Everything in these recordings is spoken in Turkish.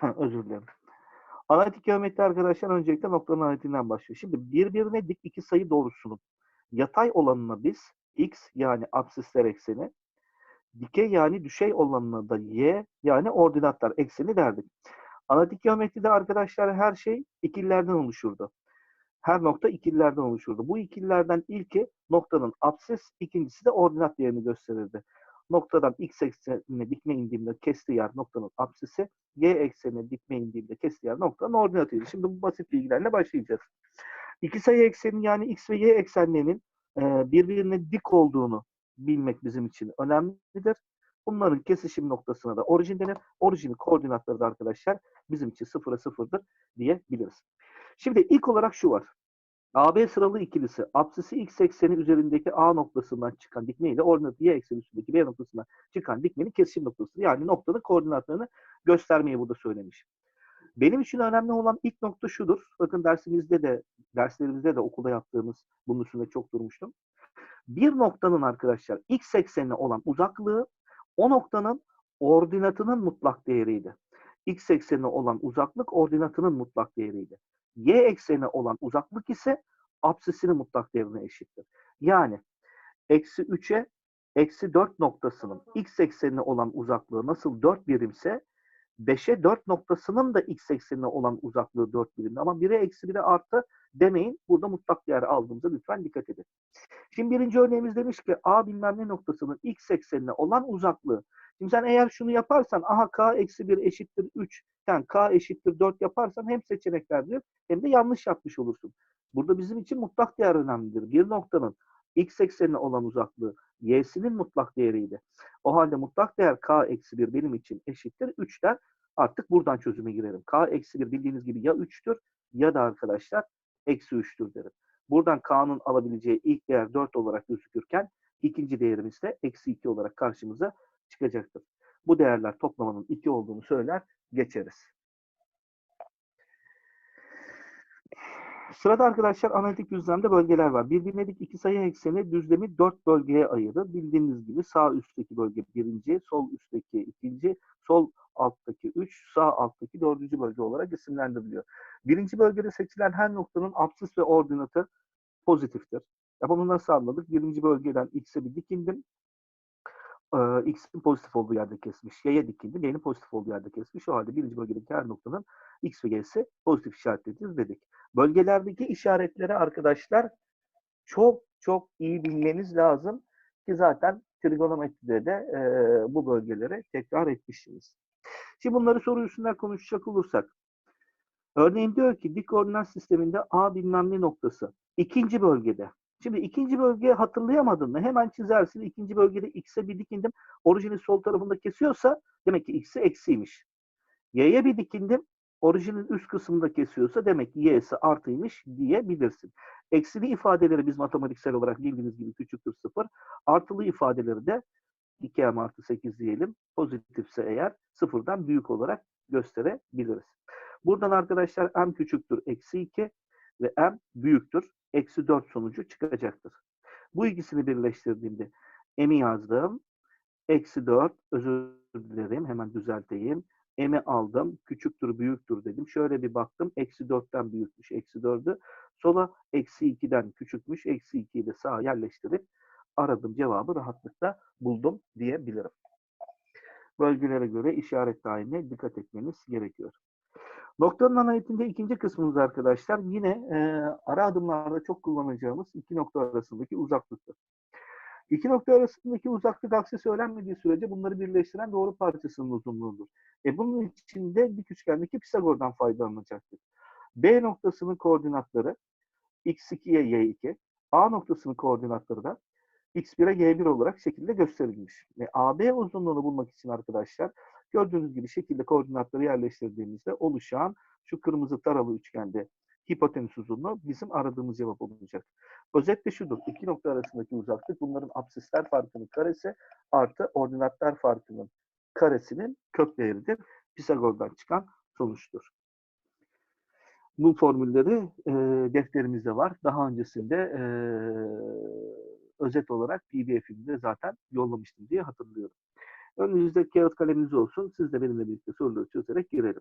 Özür dilerim. Analitik geometri arkadaşlar öncelikle noktanın analitiğinden başlıyor. Şimdi birbirine dik iki sayı doğrusunun yatay olanına biz x yani absisler ekseni, dikey yani düşey olanına da y yani ordinatlar ekseni derdik. Analitik geometride arkadaşlar her şey ikililerden oluşurdu. Her nokta ikililerden oluşurdu. Bu ikililerden ilki noktanın absis, ikincisi de ordinat değerini gösterirdi. Noktadan x eksenine dikme indiğimde kestiği yer noktanın absisi, y eksenine dikme indiğimde kestiği yer noktanın ordinatıydı. Şimdi bu basit bilgilerle başlayacağız. İki sayı eksenin yani x ve y eksenlerinin e, birbirine dik olduğunu bilmek bizim için önemlidir. Bunların kesişim noktasına da orijin denir. Orijinin koordinatları da arkadaşlar bizim için sıfıra sıfırdır diyebiliriz. Şimdi ilk olarak şu var. AB sıralı ikilisi apsisi x ekseni üzerindeki A noktasından çıkan dikme ile ordinatı y ekseni üstündeki B noktasından çıkan dikmenin kesişim noktası. Yani noktanın koordinatlarını göstermeyi burada söylemiş. Benim için önemli olan ilk nokta şudur. Bakın dersimizde de, derslerimizde de okulda yaptığımız bunun üstünde çok durmuştum. Bir noktanın arkadaşlar x eksenine olan uzaklığı o noktanın ordinatının mutlak değeriydi. X eksenine olan uzaklık ordinatının mutlak değeriydi. Y eksenine olan uzaklık ise apsisinin mutlak değerine eşittir. Yani eksi 3'e eksi 4 noktasının x eksenine olan uzaklığı nasıl 4 birimse 5'e 4 noktasının da x eksenine olan uzaklığı 4 birim. Ama 1'e eksi 1'e artı demeyin. Burada mutlak değer aldığımıza lütfen dikkat edin. Şimdi birinci örneğimiz demiş ki A bilmem ne noktasının x eksenine olan uzaklığı. Şimdi sen eğer şunu yaparsan aha k eksi 1 eşittir 3 yani k eşittir 4 yaparsan hem seçeneklerdir hem de yanlış yapmış olursun. Burada bizim için mutlak değer önemlidir. Bir noktanın x eksenine olan uzaklığı y'sinin mutlak değeriydi. O halde mutlak değer k eksi 1 benim için eşittir 3'ten artık buradan çözüme girelim. k eksi 1 bildiğiniz gibi ya 3'tür ya da arkadaşlar eksi 3'tür derim. Buradan k'nın alabileceği ilk değer 4 olarak gözükürken ikinci değerimiz de eksi 2 olarak karşımıza çıkacaktır. Bu değerler toplamanın 2 olduğunu söyler geçeriz. Sırada arkadaşlar analitik düzlemde bölgeler var. Birbirine dik iki sayı ekseni düzlemi dört bölgeye ayırır. Bildiğiniz gibi sağ üstteki bölge birinci, sol üstteki ikinci, sol alttaki üç, sağ alttaki dördüncü bölge olarak isimlendiriliyor. Birinci bölgede seçilen her noktanın apsis ve ordinatı pozitiftir. Ya bunu nasıl anladık? Birinci bölgeden x'e bir dikindim. Ee, x'in pozitif olduğu yerde kesmiş. Y'ye dikindim. Y'nin pozitif olduğu yerde kesmiş. O halde birinci bölgedeki her noktanın x ve y'si pozitif işaretlidir dedik. Bölgelerdeki işaretleri arkadaşlar çok çok iyi bilmeniz lazım ki zaten trigonometride de e, bu bölgeleri tekrar etmişsiniz. Şimdi bunları soru üstünden konuşacak olursak. Örneğin diyor ki dik koordinat sisteminde A bilmem ne noktası. ikinci bölgede. Şimdi ikinci bölge hatırlayamadın mı? Hemen çizersin. İkinci bölgede x'e bir dikindim. Orijini sol tarafında kesiyorsa demek ki x'i eksiymiş. Y'ye bir dikindim orijinin üst kısmında kesiyorsa demek ki y'si artıymış diyebilirsin. Eksili ifadeleri biz matematiksel olarak bildiğiniz gibi küçüktür sıfır. Artılı ifadeleri de 2m artı 8 diyelim. Pozitifse eğer sıfırdan büyük olarak gösterebiliriz. Buradan arkadaşlar m küçüktür eksi 2 ve m büyüktür. Eksi 4 sonucu çıkacaktır. Bu ikisini birleştirdiğimde m'i yazdım. Eksi 4 özür dilerim hemen düzelteyim m'i aldım. Küçüktür, büyüktür dedim. Şöyle bir baktım. Eksi 4'ten büyükmüş. Eksi 4'ü. Sola eksi 2'den küçükmüş. Eksi 2'yi de sağa yerleştirip aradım cevabı rahatlıkla buldum diyebilirim. Bölgelere göre işaret daimine dikkat etmeniz gerekiyor. Noktanın analitinde ikinci kısmımız arkadaşlar yine e, ara adımlarda çok kullanacağımız iki nokta arasındaki uzaklıktır. İki nokta arasındaki uzaklık aksi söylenmediği sürece bunları birleştiren doğru parçasının uzunluğudur. E bunun içinde dik üçgendeki Pisagor'dan faydalanacaktır. B noktasının koordinatları x2'ye y2, A noktasının koordinatları da x1'e y1 olarak şekilde gösterilmiş. Ve AB uzunluğunu bulmak için arkadaşlar gördüğünüz gibi şekilde koordinatları yerleştirdiğimizde oluşan şu kırmızı taralı üçgende hipotenüs uzunluğu bizim aradığımız cevap olacak. Özetle şudur. İki nokta arasındaki uzaklık bunların absisler farkının karesi artı ordinatlar farkının karesinin kök değeridir. Pisagor'dan çıkan sonuçtur. Bu formülleri e, defterimizde var. Daha öncesinde e, özet olarak PDF'imde zaten yollamıştım diye hatırlıyorum. Önünüzde kağıt kaleminiz olsun. Siz de benimle birlikte soruları çözerek girelim.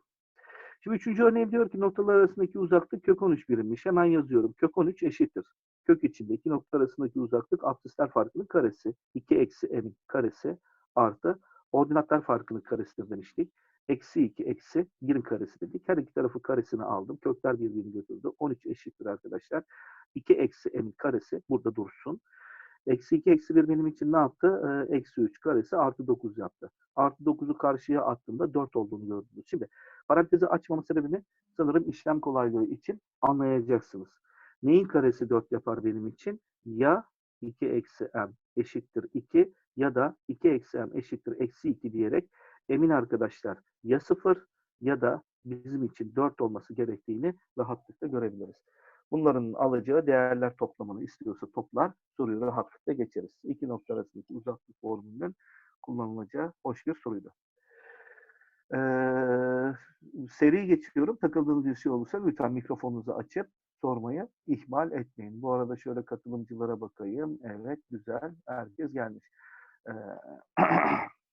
Şimdi üçüncü örneğim diyor ki noktalar arasındaki uzaklık kök 13 birimmiş. Hemen yazıyorum. Kök 13 eşittir. Kök içindeki noktalar arasındaki uzaklık absisler farkının karesi. 2 eksi m karesi artı ordinatlar farkının karesidir demiştik. Eksi 2 eksi 1'in karesi dedik. Her iki tarafı karesini aldım. Kökler birbirini götürdü. 13 eşittir arkadaşlar. 2 eksi m karesi burada dursun. Eksi 2 eksi 1 benim için ne yaptı? Ee, eksi 3 karesi artı 9 yaptı. Artı 9'u karşıya attığımda 4 olduğunu gördünüz. Şimdi parantezi açmamın sebebini sanırım işlem kolaylığı için anlayacaksınız. Neyin karesi 4 yapar benim için? Ya 2 eksi m eşittir 2 ya da 2 eksi m eşittir eksi 2 diyerek emin arkadaşlar ya 0 ya da bizim için 4 olması gerektiğini rahatlıkla görebiliriz. Bunların alacağı değerler toplamını istiyorsa toplar, soruyu rahatlıkla geçeriz. İki nokta arasındaki uzaklık formülünün kullanılacağı hoş bir soruydu. Ee, seri geçiyorum. Takıldığınız bir şey olursa lütfen mikrofonunuzu açıp sormayı ihmal etmeyin. Bu arada şöyle katılımcılara bakayım. Evet, güzel. Herkes gelmiş. Ee,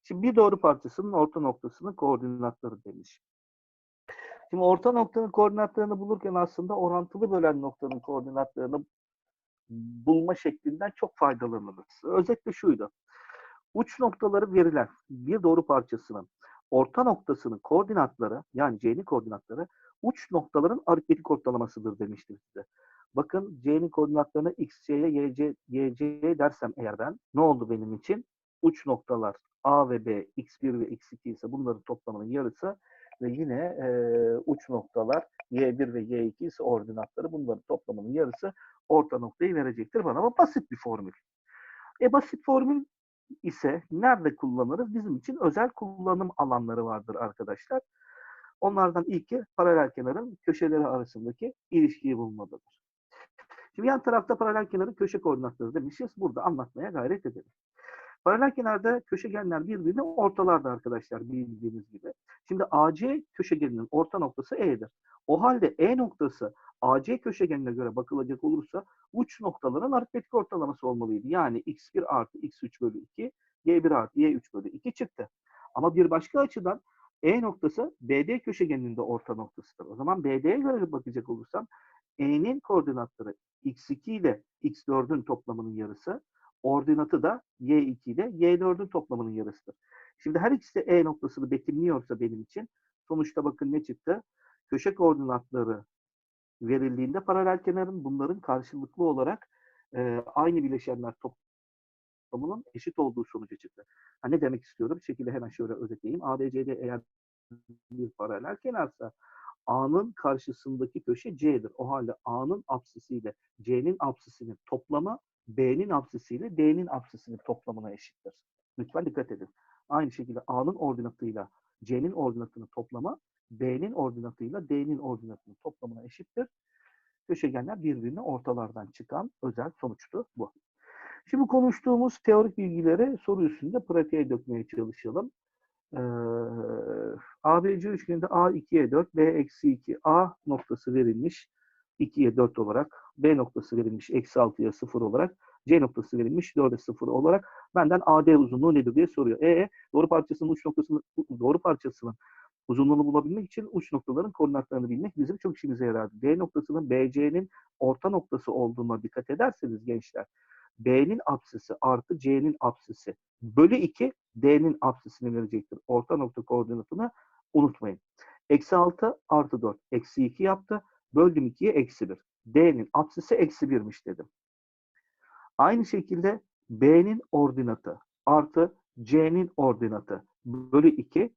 Şimdi bir doğru parçasının orta noktasının koordinatları demiş. Şimdi orta noktanın koordinatlarını bulurken aslında orantılı bölen noktanın koordinatlarını bulma şeklinden çok faydalanırız. Özetle şuydu. Uç noktaları verilen bir doğru parçasının orta noktasının koordinatları yani C'nin koordinatları uç noktaların aritmetik ortalamasıdır demiştim size. Bakın C'nin koordinatlarını XC'ye YC, YC dersem eğer ben ne oldu benim için? Uç noktalar A ve B, X1 ve X2 ise bunların toplamının yarısı ve yine e, uç noktalar Y1 ve Y2 ise ordinatları bunların toplamının yarısı orta noktayı verecektir bana ama basit bir formül. E basit formül ise nerede kullanırız? Bizim için özel kullanım alanları vardır arkadaşlar. Onlardan ilki paralel kenarın köşeleri arasındaki ilişkiyi bulmadadır. Şimdi yan tarafta paralel kenarın köşe koordinatları demişiz. Burada anlatmaya gayret edelim. Paralel kenarda köşegenler birbirini ortalarda arkadaşlar bildiğiniz gibi. Şimdi AC köşegeninin orta noktası E'dir. O halde E noktası AC köşegenine göre bakılacak olursa uç noktaların aritmetik ortalaması olmalıydı. Yani x1 artı x3 bölü 2, y1 artı y3 bölü 2 çıktı. Ama bir başka açıdan E noktası BD köşegeninin de orta noktasıdır. O zaman BD'ye göre bakacak olursam E'nin koordinatları x2 ile x4'ün toplamının yarısı, ordinatı da y2 ile y4'ün toplamının yarısıdır. Şimdi her ikisi E noktasını betimliyorsa benim için sonuçta bakın ne çıktı? Köşe koordinatları verildiğinde paralel kenarın bunların karşılıklı olarak e, aynı bileşenler toplamının eşit olduğu sonucu çıktı. Ha, ne demek istiyorum? Bir şekilde hemen şöyle özetleyeyim. ABCD eğer bir paralel kenarsa A'nın karşısındaki köşe C'dir. O halde A'nın apsisiyle C'nin apsisinin toplamı B'nin apsisiyle D'nin apsisinin toplamına eşittir. Lütfen dikkat edin. Aynı şekilde A'nın ordinatıyla C'nin ordinatının toplamı B'nin ordinatıyla D'nin ordinatının toplamına eşittir. Köşegenler birbirine ortalardan çıkan özel sonuçtu bu. Şimdi konuştuğumuz teorik bilgileri soru üstünde pratiğe dökmeye çalışalım. Ee, ABC üçgeninde A 2'ye 4, B eksi 2, A noktası verilmiş 2'ye 4 olarak, B noktası verilmiş eksi 6'ya 0 olarak, C noktası verilmiş 4'e 0 olarak benden AD uzunluğu nedir diye soruyor. E doğru parçasının uç noktasının doğru parçasının uzunluğunu bulabilmek için uç noktaların koordinatlarını bilmek bizim çok işimize yarardı. D noktasının BC'nin orta noktası olduğuna dikkat ederseniz gençler, B'nin apsisi artı C'nin apsisi bölü 2 D'nin apsisini verecektir. Orta nokta koordinatını unutmayın. Eksi 6 artı 4 eksi 2 yaptı. Böldüm 2'ye eksi 1. D'nin apsisi eksi 1'miş dedim. Aynı şekilde B'nin ordinatı artı C'nin ordinatı bölü 2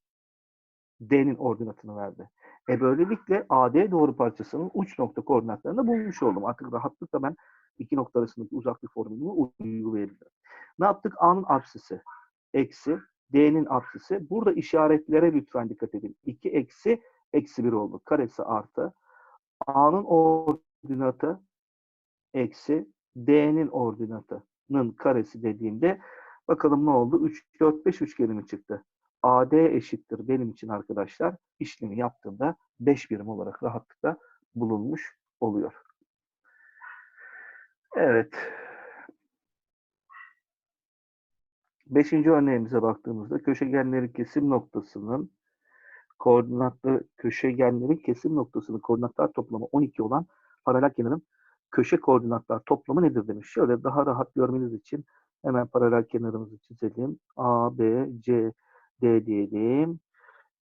D'nin ordinatını verdi. E böylelikle AD doğru parçasının uç nokta koordinatlarını bulmuş oldum. Artık rahatlıkla ben iki nokta arasındaki uzaklık formülünü uygulayabilirim. Ne yaptık? A'nın apsisi eksi D'nin apsisi. Burada işaretlere lütfen dikkat edin. 2 eksi eksi 1 oldu. Karesi artı. A'nın ordinatı eksi D'nin ordinatının karesi dediğimde bakalım ne oldu? 3, 4, 5 üçgenimi çıktı. AD eşittir benim için arkadaşlar işlemi yaptığımda 5 birim olarak rahatlıkla bulunmuş oluyor. Evet. Beşinci örneğimize baktığımızda köşegenlerin kesim noktasının koordinatlı köşegenlerin kesim noktasının koordinatlar toplamı 12 olan paralel kenarın köşe koordinatlar toplamı nedir demiş. Şöyle daha rahat görmeniz için hemen paralel kenarımızı çizelim. A, B, C, D diyelim.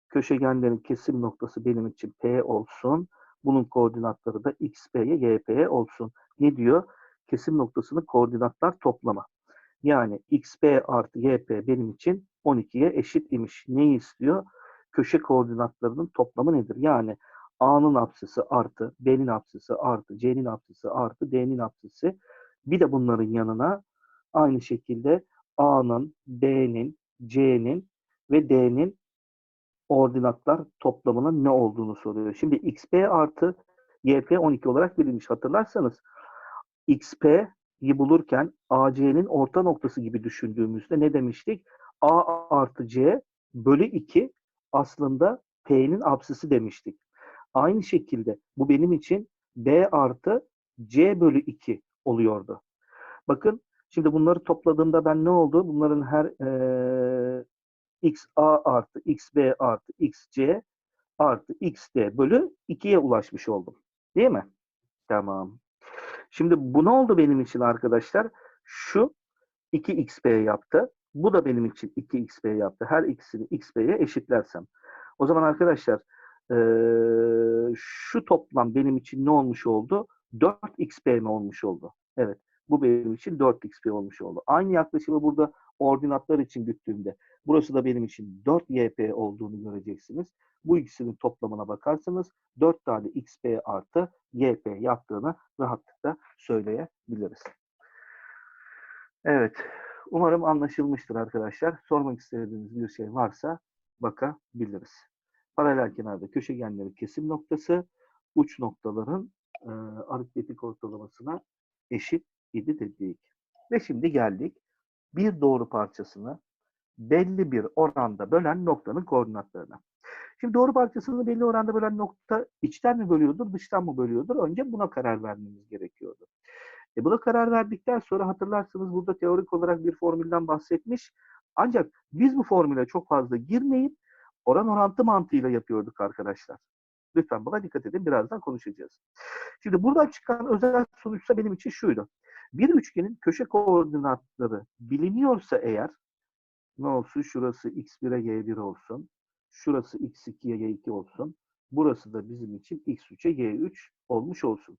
Köşegenlerin kesim noktası benim için P olsun. Bunun koordinatları da X, P'ye, Y, P'ye olsun. Ne diyor? Kesim noktasının koordinatlar toplamı. Yani XP artı YP benim için 12'ye eşit imiş. Neyi istiyor? Köşe koordinatlarının toplamı nedir? Yani A'nın apsisi artı B'nin apsisi artı C'nin apsisi artı D'nin apsisi. Bir de bunların yanına aynı şekilde A'nın, B'nin, C'nin ve D'nin ordinatlar toplamının ne olduğunu soruyor. Şimdi XP artı YP 12 olarak verilmiş. Hatırlarsanız XP'yi bulurken AC'nin orta noktası gibi düşündüğümüzde ne demiştik? A artı C bölü 2 aslında P'nin apsisi demiştik. Aynı şekilde bu benim için B artı C bölü 2 oluyordu. Bakın şimdi bunları topladığımda ben ne oldu? Bunların her e, XA artı XB artı XC artı XD bölü 2'ye ulaşmış oldum. Değil mi? Tamam. Şimdi bu ne oldu benim için arkadaşlar? Şu 2xp yaptı. Bu da benim için 2xp yaptı. Her ikisini xp'ye eşitlersem. O zaman arkadaşlar ee, şu toplam benim için ne olmuş oldu? 4xp mi olmuş oldu? Evet. Bu benim için 4xp olmuş oldu. Aynı yaklaşımı burada ordinatlar için güttüğümde burası da benim için 4yp olduğunu göreceksiniz. Bu ikisinin toplamına bakarsanız 4 tane xp artı yp yaptığını rahatlıkla söyleyebiliriz. Evet. Umarım anlaşılmıştır arkadaşlar. Sormak istediğiniz bir şey varsa bakabiliriz. Paralel kenarda köşegenlerin kesim noktası uç noktaların e, aritmetik ortalamasına eşit idi dedik. Ve şimdi geldik bir doğru parçasını belli bir oranda bölen noktanın koordinatlarına. Şimdi doğru parçasını belli oranda bölen nokta içten mi bölüyordur, dıştan mı bölüyordur? Önce buna karar vermemiz gerekiyordu. E buna karar verdikten sonra hatırlarsınız burada teorik olarak bir formülden bahsetmiş. Ancak biz bu formüle çok fazla girmeyip oran orantı mantığıyla yapıyorduk arkadaşlar. Lütfen buna dikkat edin. Birazdan konuşacağız. Şimdi buradan çıkan özel sonuçsa benim için şuydu. Bir üçgenin köşe koordinatları biliniyorsa eğer ne olsun? Şurası x1'e y1 olsun. Şurası x2'ye y2 olsun. Burası da bizim için x3'e y3 olmuş olsun.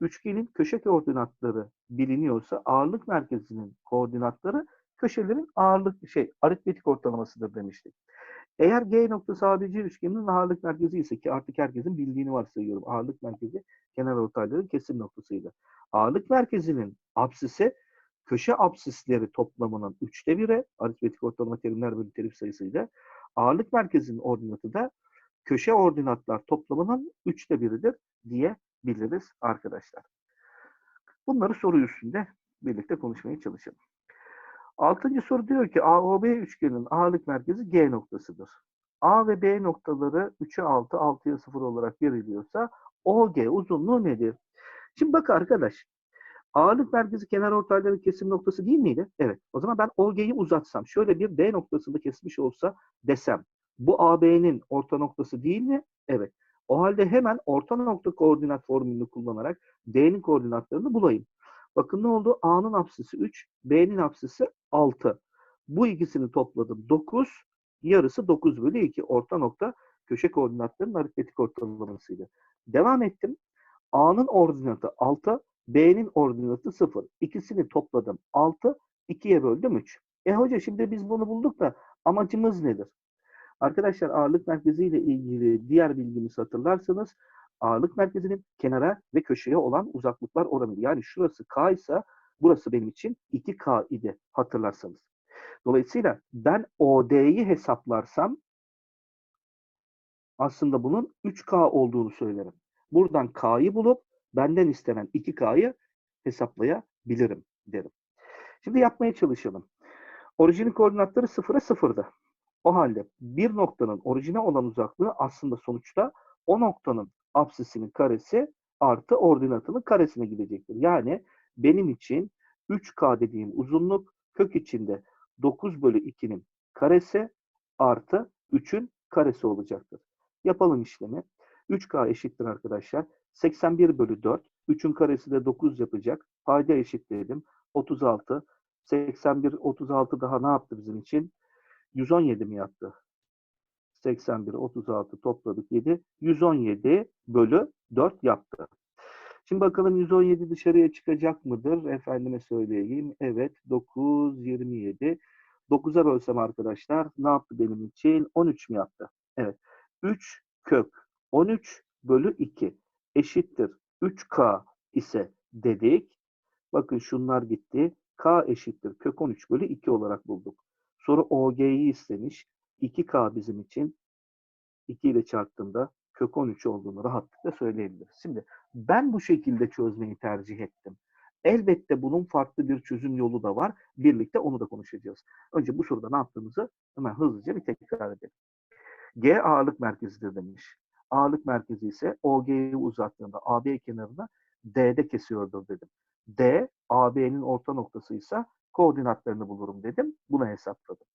Üçgenin köşe koordinatları biliniyorsa ağırlık merkezinin koordinatları köşelerin ağırlık şey aritmetik ortalamasıdır demiştik. Eğer G noktası ABC üçgeninin ağırlık merkezi ise ki artık herkesin bildiğini varsayıyorum. Ağırlık merkezi kenar ortayların kesim noktasıydı. Ağırlık merkezinin apsisi köşe apsisleri toplamının üçte biri aritmetik ortalama terimler bölü terim sayısıyla ağırlık merkezinin ordinatı da köşe ordinatlar toplamının üçte biridir diyebiliriz arkadaşlar. Bunları soru üstünde birlikte konuşmaya çalışalım. Altıncı soru diyor ki AOB üçgenin ağırlık merkezi G noktasıdır. A ve B noktaları 3'e 6, 6'ya 0 olarak veriliyorsa OG uzunluğu nedir? Şimdi bak arkadaş, ağırlık merkezi kenar ortayların kesim noktası değil miydi? Evet. O zaman ben OG'yi uzatsam, şöyle bir D noktasında kesmiş olsa desem, bu AB'nin orta noktası değil mi? Evet. O halde hemen orta nokta koordinat formülünü kullanarak D'nin koordinatlarını bulayım. Bakın ne oldu? A'nın apsisi 3, B'nin apsisi 6. Bu ikisini topladım 9. Yarısı 9 bölü 2. Orta nokta köşe koordinatlarının aritmetik ortalamasıydı. Devam ettim. A'nın ordinatı 6, B'nin ordinatı 0. İkisini topladım 6, 2'ye böldüm 3. E hoca şimdi biz bunu bulduk da amacımız nedir? Arkadaşlar ağırlık merkezi ile ilgili diğer bilgimizi hatırlarsanız ağırlık merkezinin kenara ve köşeye olan uzaklıklar oranı. Yani şurası K ise burası benim için 2K idi hatırlarsanız. Dolayısıyla ben OD'yi hesaplarsam aslında bunun 3K olduğunu söylerim. Buradan K'yı bulup benden istenen 2K'yı hesaplayabilirim derim. Şimdi yapmaya çalışalım. Orijinin koordinatları 0'a 0'dı. O halde bir noktanın orijine olan uzaklığı aslında sonuçta o noktanın apsisinin karesi artı ordinatının karesine gidecektir. Yani benim için 3K dediğim uzunluk kök içinde 9 bölü 2'nin karesi artı 3'ün karesi olacaktır. Yapalım işlemi. 3K eşittir arkadaşlar. 81 bölü 4. 3'ün karesi de 9 yapacak. Payda eşitledim. 36. 81, 36 daha ne yaptı bizim için? 117 mi yaptı? 81, 36 topladık 7. 117 bölü 4 yaptı. Şimdi bakalım 117 dışarıya çıkacak mıdır? Efendime söyleyeyim. Evet 9, 27. 9'a bölsem arkadaşlar ne yaptı benim için? 13 mi yaptı? Evet. 3 kök 13 bölü 2 eşittir 3K ise dedik. Bakın şunlar gitti. K eşittir kök 13 bölü 2 olarak bulduk. Soru OG'yi istemiş. 2K bizim için 2 ile çarptığında kök 13 olduğunu rahatlıkla söyleyebiliriz. Şimdi ben bu şekilde çözmeyi tercih ettim. Elbette bunun farklı bir çözüm yolu da var. Birlikte onu da konuşacağız. Önce bu soruda ne yaptığımızı hemen hızlıca bir tekrar edelim. G ağırlık merkezidir demiş. Ağırlık merkezi ise OG'yi uzattığında AB kenarına D'de kesiyordur dedim. D, AB'nin orta noktası ise koordinatlarını bulurum dedim. Bunu hesapladım.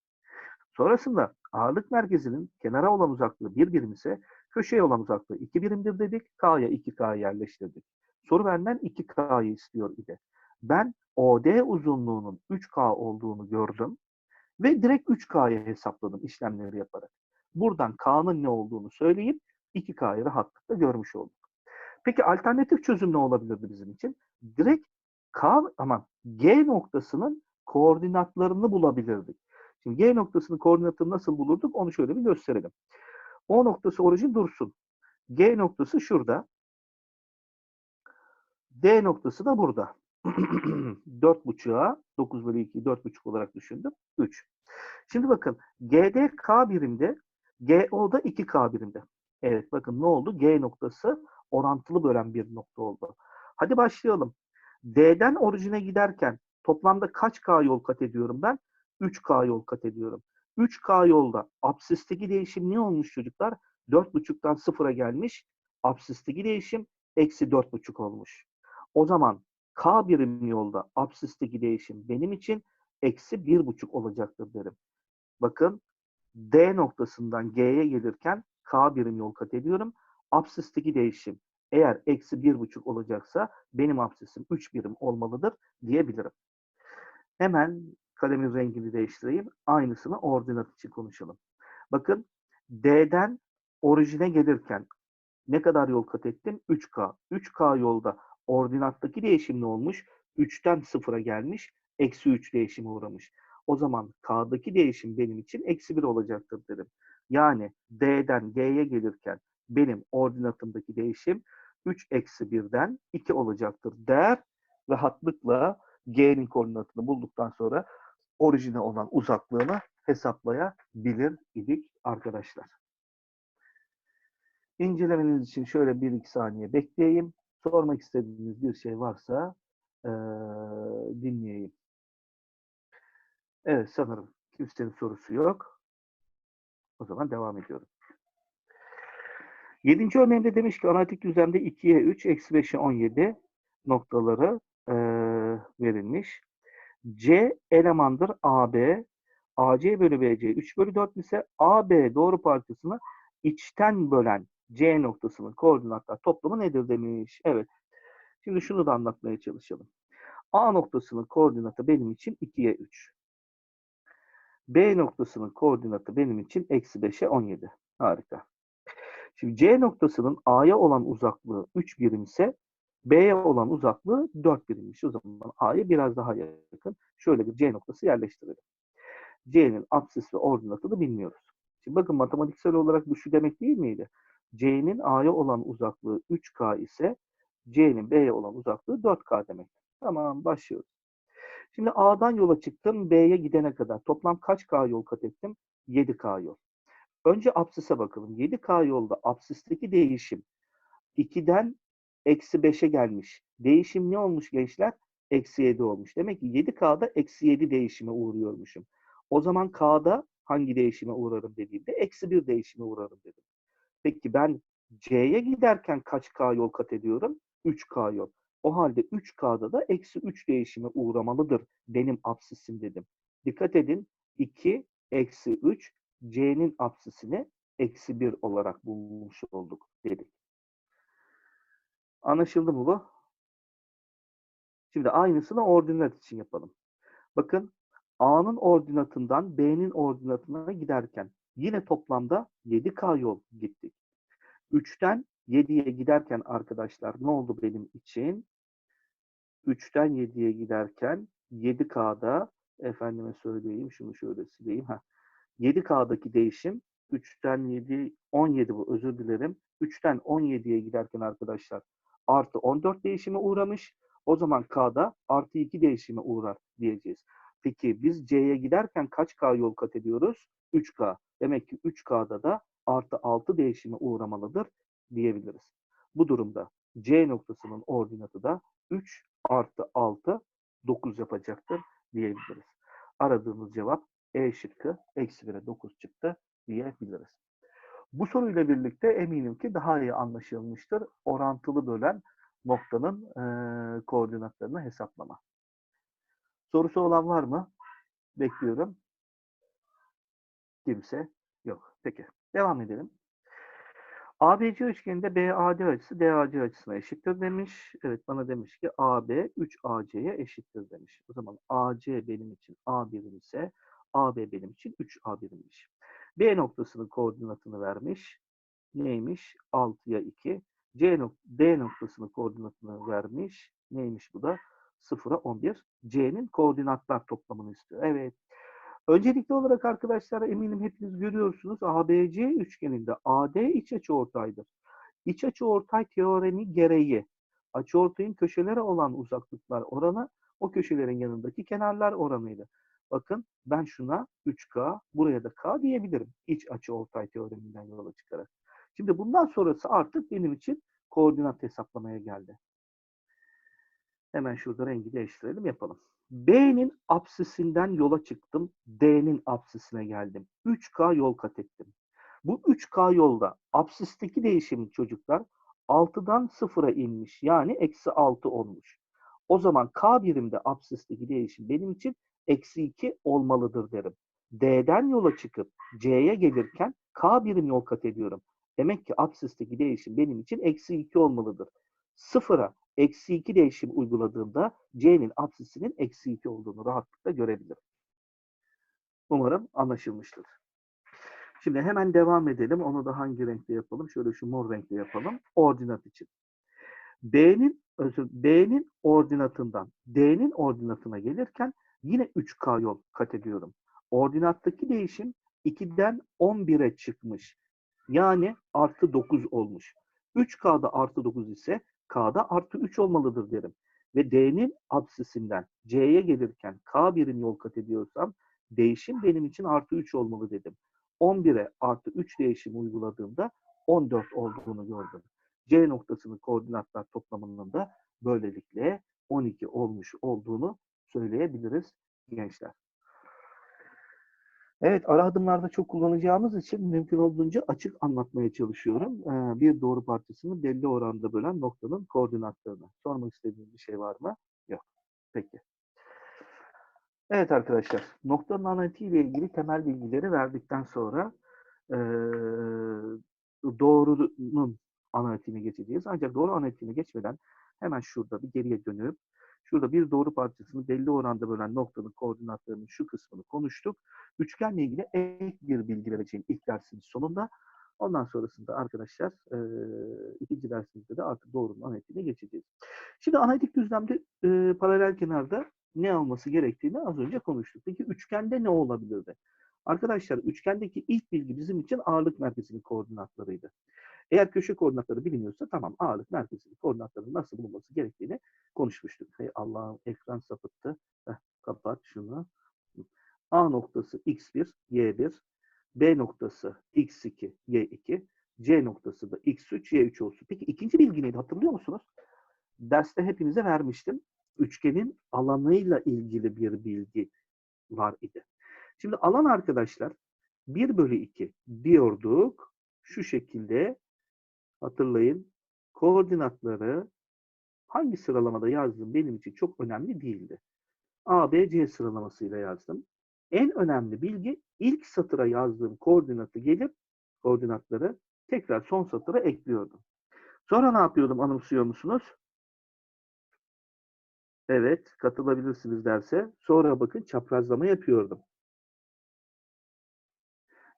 Sonrasında ağırlık merkezinin kenara olan uzaklığı bir birim ise köşeye olan uzaklığı iki birimdir dedik. K'ya 2K yerleştirdik. Soru benden 2K'yı istiyor idi. Ben OD uzunluğunun 3K olduğunu gördüm ve direkt 3K'yı hesapladım işlemleri yaparak. Buradan K'nın ne olduğunu söyleyip 2K'yı rahatlıkla görmüş olduk. Peki alternatif çözüm ne olabilirdi bizim için? Direkt K aman G noktasının koordinatlarını bulabilirdik. Şimdi G noktasının koordinatını nasıl bulurduk onu şöyle bir gösterelim. O noktası orijin dursun. G noktası şurada. D noktası da burada. 4.5'a 9 bölü 2'yi 4.5 olarak düşündüm. 3. Şimdi bakın GD K birimde, GO da 2K birimde. Evet bakın ne oldu? G noktası orantılı bölen bir nokta oldu. Hadi başlayalım. D'den orijine giderken toplamda kaç K yol kat ediyorum ben? 3K yol kat ediyorum. 3K yolda absisteki değişim ne olmuş çocuklar? 4.5'tan 0'a gelmiş. Absisteki değişim eksi 4.5 olmuş. O zaman K birim yolda absisteki değişim benim için eksi 1.5 olacaktır derim. Bakın D noktasından G'ye gelirken K birim yol kat ediyorum. Absisteki değişim eğer eksi 1.5 olacaksa benim absisim 3 birim olmalıdır diyebilirim. Hemen kalemin rengini değiştireyim. Aynısını ordinat için konuşalım. Bakın D'den orijine gelirken ne kadar yol kat ettim? 3K. 3K yolda ordinattaki değişim ne olmuş? 3'ten 0'a gelmiş. Eksi 3 değişime uğramış. O zaman K'daki değişim benim için eksi 1 olacaktır derim. Yani D'den G'ye gelirken benim ordinatımdaki değişim 3 eksi 1'den 2 olacaktır der. Rahatlıkla G'nin koordinatını bulduktan sonra orijine olan uzaklığını hesaplayabilir idik arkadaşlar. İncelemeniz için şöyle 1-2 saniye bekleyeyim. Sormak istediğiniz bir şey varsa ee, dinleyeyim. Evet sanırım kimsenin sorusu yok. O zaman devam ediyorum. Yedinci örneğinde demiş ki analitik düzlemde 2'ye 3, eksi 5'e 17 noktaları e, verilmiş. C elemandır AB. AC bölü BC 3 bölü 4 ise AB doğru parçasını içten bölen C noktasının koordinatlar toplamı nedir demiş. Evet. Şimdi şunu da anlatmaya çalışalım. A noktasının koordinatı benim için 2'ye 3. B noktasının koordinatı benim için eksi 5'e 17. Harika. Şimdi C noktasının A'ya olan uzaklığı 3 birim ise B'ye olan uzaklığı 4 birimmiş. O zaman A'ya biraz daha yakın. Şöyle bir C noktası yerleştirelim. C'nin apsis ve ordinatını bilmiyoruz. Şimdi bakın matematiksel olarak bu şu demek değil miydi? C'nin A'ya olan uzaklığı 3K ise C'nin B'ye olan uzaklığı 4K demek. Tamam başlıyoruz. Şimdi A'dan yola çıktım B'ye gidene kadar. Toplam kaç K yol kat ettim? 7K yol. Önce apsise bakalım. 7K yolda apsisteki değişim 2'den eksi 5'e gelmiş. Değişim ne olmuş gençler? Eksi 7 olmuş. Demek ki 7K'da eksi 7 değişime uğruyormuşum. O zaman K'da hangi değişime uğrarım dediğimde eksi 1 değişime uğrarım dedim. Peki ben C'ye giderken kaç K yol kat ediyorum? 3K yol. O halde 3K'da da eksi 3 değişime uğramalıdır benim absisim dedim. Dikkat edin 2 eksi 3 c'nin apsisini eksi 1 olarak bulmuş olduk dedik. Anlaşıldı mı bu? Şimdi aynısını ordinat için yapalım. Bakın A'nın ordinatından B'nin ordinatına giderken yine toplamda 7K yol gittik. 3'ten 7'ye giderken arkadaşlar ne oldu benim için? 3'ten 7'ye giderken 7K'da efendime söyleyeyim şunu şöyle sileyim. Ha. 7K'daki değişim 3'ten 7 17 bu özür dilerim. 3'ten 17'ye giderken arkadaşlar artı 14 değişime uğramış. O zaman K'da artı 2 değişime uğrar diyeceğiz. Peki biz C'ye giderken kaç K yol kat ediyoruz? 3K. Demek ki 3K'da da artı 6 değişime uğramalıdır diyebiliriz. Bu durumda C noktasının ordinatı da 3 artı 6 9 yapacaktır diyebiliriz. Aradığımız cevap E şıkkı eksi 1'e 9 çıktı diyebiliriz. Bu soruyla birlikte eminim ki daha iyi anlaşılmıştır. Orantılı bölen noktanın e, koordinatlarını hesaplama. Sorusu olan var mı? Bekliyorum. Kimse yok. Peki. Devam edelim. ABC üçgeninde BAD açısı DAC açısına eşittir demiş. Evet bana demiş ki AB 3AC'ye eşittir demiş. O zaman AC benim için A birim ise AB benim için 3A birimmiş. B noktasının koordinatını vermiş. Neymiş? 6'ya 2. C nok D noktasının koordinatını vermiş. Neymiş bu da? 0'a 11. C'nin koordinatlar toplamını istiyor. Evet. Öncelikli olarak arkadaşlar eminim hepiniz görüyorsunuz ABC üçgeninde AD iç açı ortaydır. İç açı ortay teoremi gereği açıortayın köşelere olan uzaklıklar oranı o köşelerin yanındaki kenarlar oranıydı. Bakın ben şuna 3K, buraya da K diyebilirim. İç açı ortay teoreminden yola çıkarak. Şimdi bundan sonrası artık benim için koordinat hesaplamaya geldi. Hemen şurada rengi değiştirelim yapalım. B'nin apsisinden yola çıktım. D'nin apsisine geldim. 3K yol kat ettim. Bu 3K yolda apsisteki değişim çocuklar 6'dan 0'a inmiş. Yani eksi 6 olmuş. O zaman K birimde apsisteki değişim benim için eksi 2 olmalıdır derim. D'den yola çıkıp C'ye gelirken K birim yol kat ediyorum. Demek ki apsisteki değişim benim için eksi 2 olmalıdır. Sıfıra eksi 2 değişim uyguladığımda C'nin apsisinin eksi 2 olduğunu rahatlıkla görebilirim. Umarım anlaşılmıştır. Şimdi hemen devam edelim. Onu da hangi renkte yapalım? Şöyle şu mor renkte yapalım. Ordinat için. B'nin B'nin ordinatından D'nin ordinatına gelirken yine 3K yol kat ediyorum. Ordinattaki değişim 2'den 11'e çıkmış. Yani artı 9 olmuş. 3K'da artı 9 ise K'da artı 3 olmalıdır derim. Ve D'nin absisinden C'ye gelirken K birim yol kat ediyorsam değişim benim için artı 3 olmalı dedim. 11'e artı 3 değişim uyguladığımda 14 olduğunu gördüm. C noktasının koordinatlar toplamının da böylelikle 12 olmuş olduğunu söyleyebiliriz gençler. Evet, ara adımlarda çok kullanacağımız için mümkün olduğunca açık anlatmaya çalışıyorum. Ee, bir doğru parçasını belli oranda bölen noktanın koordinatlarını. Sormak istediğiniz bir şey var mı? Yok. Peki. Evet arkadaşlar, noktanın analitiği ile ilgili temel bilgileri verdikten sonra e, doğrunun analitiğine geçeceğiz. Ancak doğru analitiğine geçmeden hemen şurada bir geriye dönüp Şurada bir doğru parçasını belli oranda bölen noktanın koordinatlarının şu kısmını konuştuk. Üçgenle ilgili ek bir bilgi vereceğim ilk dersin sonunda. Ondan sonrasında arkadaşlar e, ikinci dersimizde de artık doğrunun analitiğine geçeceğiz. Şimdi analitik düzlemde e, paralel kenarda ne olması gerektiğini az önce konuştuk. Peki üçgende ne olabilirdi? Arkadaşlar üçgendeki ilk bilgi bizim için ağırlık merkezinin koordinatlarıydı. Eğer köşe koordinatları biliniyorsa tamam ağırlık merkezinin koordinatlarının nasıl bulunması gerektiğini konuşmuştuk. Hey Allah'ım ekran sapıttı. Heh, kapat şunu. A noktası x1, y1. B noktası x2, y2. C noktası da x3, y3 olsun. Peki ikinci bilgi neydi hatırlıyor musunuz? Derste hepinize vermiştim. Üçgenin alanıyla ilgili bir bilgi var idi. Şimdi alan arkadaşlar 1 bölü 2 diyorduk. Şu şekilde hatırlayın. Koordinatları hangi sıralamada yazdım benim için çok önemli değildi. A, B, C sıralamasıyla yazdım. En önemli bilgi ilk satıra yazdığım koordinatı gelip koordinatları tekrar son satıra ekliyordum. Sonra ne yapıyordum anımsıyor musunuz? Evet, katılabilirsiniz derse. Sonra bakın çaprazlama yapıyordum.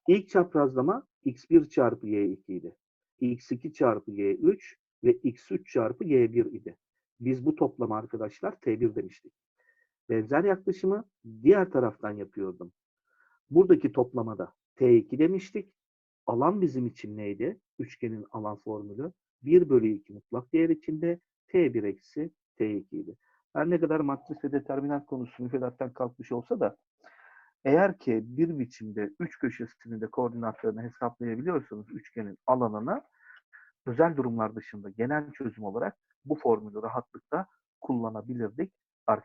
İlk çaprazlama x1 çarpı y2 idi. X2 çarpı y3 ve x3 çarpı y1 idi. Biz bu toplama arkadaşlar T1 demiştik. Benzer yaklaşımı diğer taraftan yapıyordum. Buradaki toplamada T2 demiştik. Alan bizim için neydi? Üçgenin alan formülü 1 bölü 2 mutlak değer içinde T1 eksi T2 idi. Her ne kadar matris ve determinant konusu müfredattan kalkmış olsa da eğer ki bir biçimde üç köşesini de koordinatlarını hesaplayabiliyorsanız üçgenin alanına özel durumlar dışında genel çözüm olarak bu formülü rahatlıkla kullanabilirdik arkadaşlar.